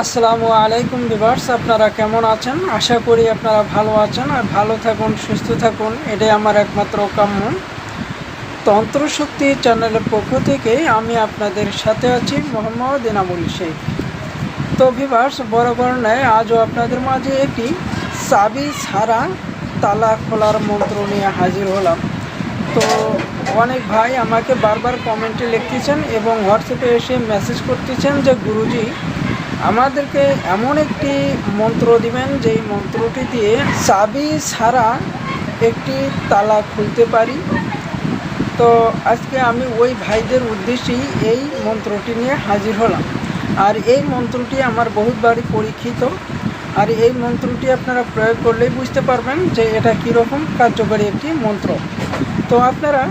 আসসালামু আলাইকুম বিভার্স আপনারা কেমন আছেন? আশা করি আপনারা ভালো আছেন আর ভালো থাকুন, সুস্থ থাকুন। এটাই আমার একমাত্র কাম্য। তন্ত্রশক্তি চ্যানেলের পক্ষ থেকে আমি আপনাদের সাথে আছি মোহাম্মদ এনামুল শেখ। তো ভিভার্স বরাবর নেয়, আজও আপনাদের মাঝে একটি চাবি ছাড়া তালা খোলার মন্ত্র নিয়ে হাজির হলাম। তো অনেক ভাই আমাকে বারবার কমেন্টে লিখতেছেন এবং হোয়াটসঅ্যাপে এসে মেসেজ করতেছেন যে, গুরুজি আমাদেরকে এমন একটি মন্ত্র দিবেন, যেই মন্ত্রটি দিয়ে চাবি ছাড়া একটি তালা খুলতে পারি। তো আজকে আমি ওই ভাইদের উদ্দেশ্যেই এই মন্ত্রটি নিয়ে হাজির হলাম। আর এই মন্ত্রটি আমার বহুতবারই পরীক্ষিত। আর এই মন্ত্রটি আপনারা প্রয়োগ করলেই বুঝতে পারবেন যে এটা কীরকম কার্যকরী একটি মন্ত্র। তো আপনারা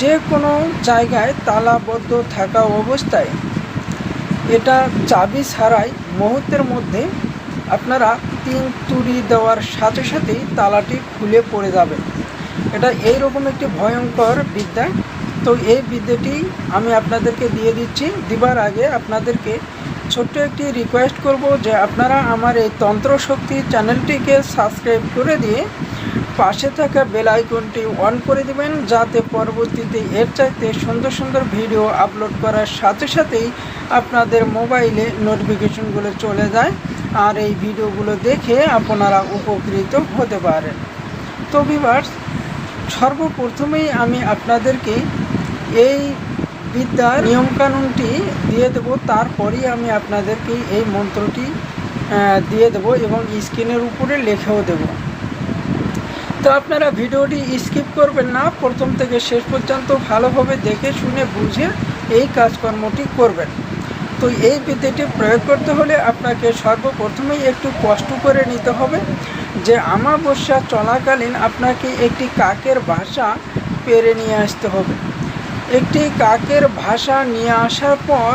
যে কোনো জায়গায় তালাবদ্ধ থাকা অবস্থায় এটা চাবি ছাড়াই মুহূর্তের মধ্যে আপনারা তিন তুড়ি দেওয়ার সাথে সাথেই তালাটি খুলে পড়ে যাবে। এটা এই রকম একটি ভয়ঙ্কর বিদ্যা। তো এই বিদ্যাটি আমি আপনাদেরকে দিয়ে দিচ্ছি। দিবার আগে আপনাদেরকে ছোট্ট একটি রিকোয়েস্ট করব যে আপনারা আমার এই তন্ত্র তন্ত্রশক্তি চ্যানেলটিকে সাবস্ক্রাইব করে দিয়ে পাশে থাকা বেল আইকনটি অন করে দিবেন যাতে পরবর্তীতে এর চাইতে সুন্দর সুন্দর ভিডিও আপলোড করার সাথে সাথেই আপনাদের মোবাইলে নোটিফিকেশনগুলো চলে যায় আর এই ভিডিওগুলো দেখে আপনারা উপকৃত হতে পারেন। তো ভিভার্স সর্বপ্রথমেই আমি আপনাদেরকে এই বিদ্যার নিয়মকানুনটি দিয়ে দেব, তারপরেই আমি আপনাদেরকে এই মন্ত্রটি দিয়ে দেব এবং স্ক্রিনের উপরে লেখেও দেব। তো আপনারা ভিডিওটি স্কিপ করবেন না, প্রথম থেকে শেষ পর্যন্ত ভালোভাবে দেখে শুনে বুঝে এই কাজকর্মটি করবেন। তো এই বিদ্যাটি প্রয়োগ করতে হলে আপনাকে সর্বপ্রথমেই একটু কষ্ট করে নিতে হবে যে আমাবস্যা চলাকালীন আপনাকে একটি কাকের ভাষা পেরে নিয়ে আসতে হবে। একটি কাকের ভাষা নিয়ে আসার পর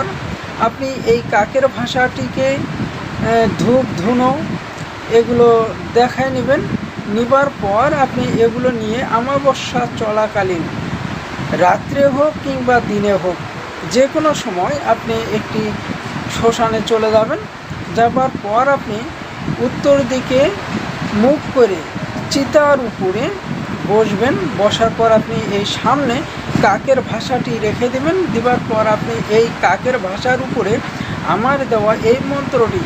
আপনি এই কাকের ভাষাটিকে ধূপ, ধুনো এগুলো দেখায় নেবেন। নিবার পর আপনি এগুলো নিয়ে আমাবস্যা চলাকালীন, রাত্রে হোক কিংবা দিনে হোক যে কোনো সময় আপনি একটি শ্মশানে চলে যাবেন। যাবার পর আপনি উত্তর দিকে মুখ করে চিতার উপরে বসবেন। বসার পর আপনি এই সামনে কাকের ভাষাটি রেখে দেবেন। দেবার পর আপনি এই কাকের ভাষার উপরে আমার দেওয়া এই মন্ত্রটি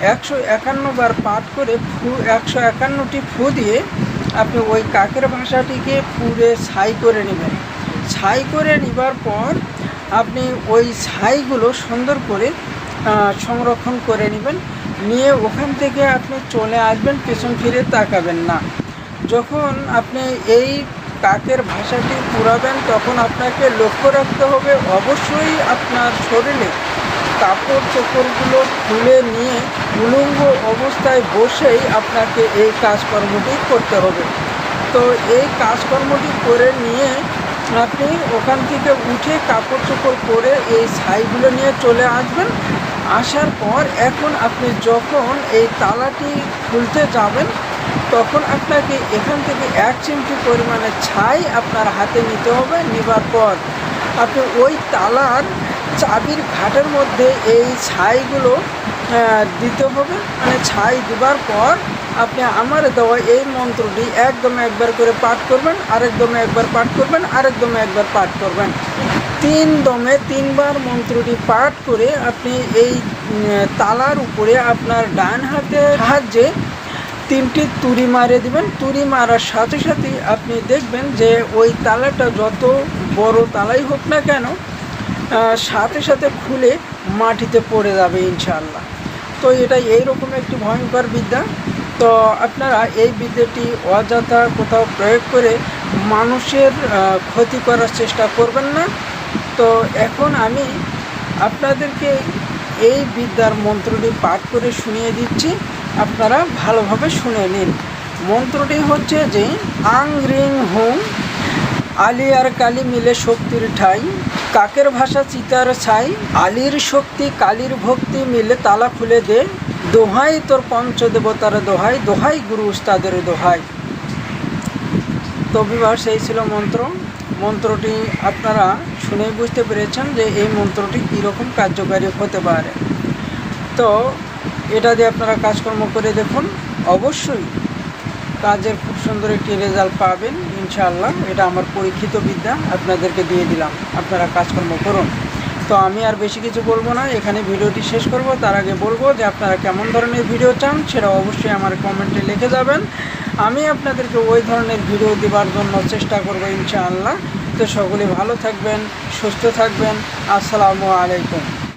একশো একান্ন বার পাঠ করে ফু একশো একান্নটি ফু দিয়ে আপনি ওই কাকের ভাষাটিকে পুরে ছাই করে নেবেন। ছাই করে নেবার পর আপনি ওই ছাইগুলো সুন্দর করে সংরক্ষণ করে নেবেন। নিয়ে ওখান থেকে আপনি চলে আসবেন, পেছন ফিরে তাকাবেন না। যখন আপনি এই কাকের ভাষাটি পুরাবেন, তখন আপনাকে লক্ষ্য রাখতে হবে, অবশ্যই আপনার শরীরে কাপড় চোপড়গুলো খুলে নিয়ে অবস্থায় বসেই আপনাকে এই কাজকর্মটি করতে হবে। তো এই কাজকর্মটি করে নিয়ে আপনি ওখান থেকে উঠে কাপড় চোপড় পরে এই ছাইগুলো নিয়ে চলে আসবেন। আসার পর এখন আপনি যখন এই তালাটি খুলতে যাবেন, তখন আপনাকে এখান থেকে এক চিমটি পরিমাণে ছাই আপনার হাতে নিতে হবে, নেবার পর আপনি ওই তালার চাবির ঘাটের মধ্যে এই ছাইগুলো দিতে হবে। মানে ছাই দেবার পর আপনি আমার দেওয়া এই মন্ত্রটি একদম একবার করে পাঠ করবেন আরেক দমে একবার পাঠ করবেন আরেক দমে একবার পাঠ করবেন। তিন দমে তিনবার মন্ত্রটি পাঠ করে আপনি এই তালার উপরে আপনার ডান হাতের সাহায্যে তিনটি তুড়ি মারে দিবেন। তুড়ি মারার সাথে সাথে আপনি দেখবেন যে ওই তালাটা যত বড় তালাই হোক না কেন সাথে সাথে খুলে মাটিতে পড়ে যাবে ইনশাল্লাহ তো এটা এইরকম একটি ভয়ঙ্কর বিদ্যা। তো আপনারা এই বিদ্যাটি অযথা কোথাও প্রয়োগ করে মানুষের ক্ষতি করার চেষ্টা করবেন না। তো এখন আমি আপনাদেরকে এই বিদ্যার মন্ত্রটি পাঠ করে শুনিয়ে দিচ্ছি। আপনারা ভালোভাবে শুনে নিন। মন্ত্রটি হচ্ছে যে, আং রিং হুং, আলি আর কালি মিলে শক্তির ঠাই। কাকের ভাষা চিতার ছাই, আলির শক্তি, কালির ভক্তি মিলে তালা খুলে দে। দোহাই তোর পঞ্চদেবতার দোহাই দোহাই গুরু উস্তাদের দোহাই। তো বিবাহ সেই ছিল মন্ত্র। মন্ত্রটি আপনারা শুনেই বুঝতে পেরেছেন যে এই মন্ত্রটি কীরকম কার্যকারী হতে পারে। তো এটা দিয়ে আপনারা কাজকর্ম করে দেখুন। অবশ্যই কাজের খুব সুন্দর একটি রেজাল্ট পাবেন, ইনশাআল্লাহ। এটা আমার পরীক্ষিত বিদ্যা, আপনাদেরকে দিয়ে দিলাম। আপনারা কাজকর্ম করুন। তো আমি আর বেশি কিছু বলব না, এখানে ভিডিওটি শেষ করব। তার আগে বলব যে আপনারা কেমন ধরনের ভিডিও চান, সেটা অবশ্যই আমার কমেন্টে লিখে যাবেন। আমি আপনাদেরকে ওই ধরনের ভিডিও দেওয়ার জন্য চেষ্টা করব, ইনশাআল্লাহ। তো সকলে ভালো থাকবেন, সুস্থ থাকবেন। আসসালামু আলাইকুম।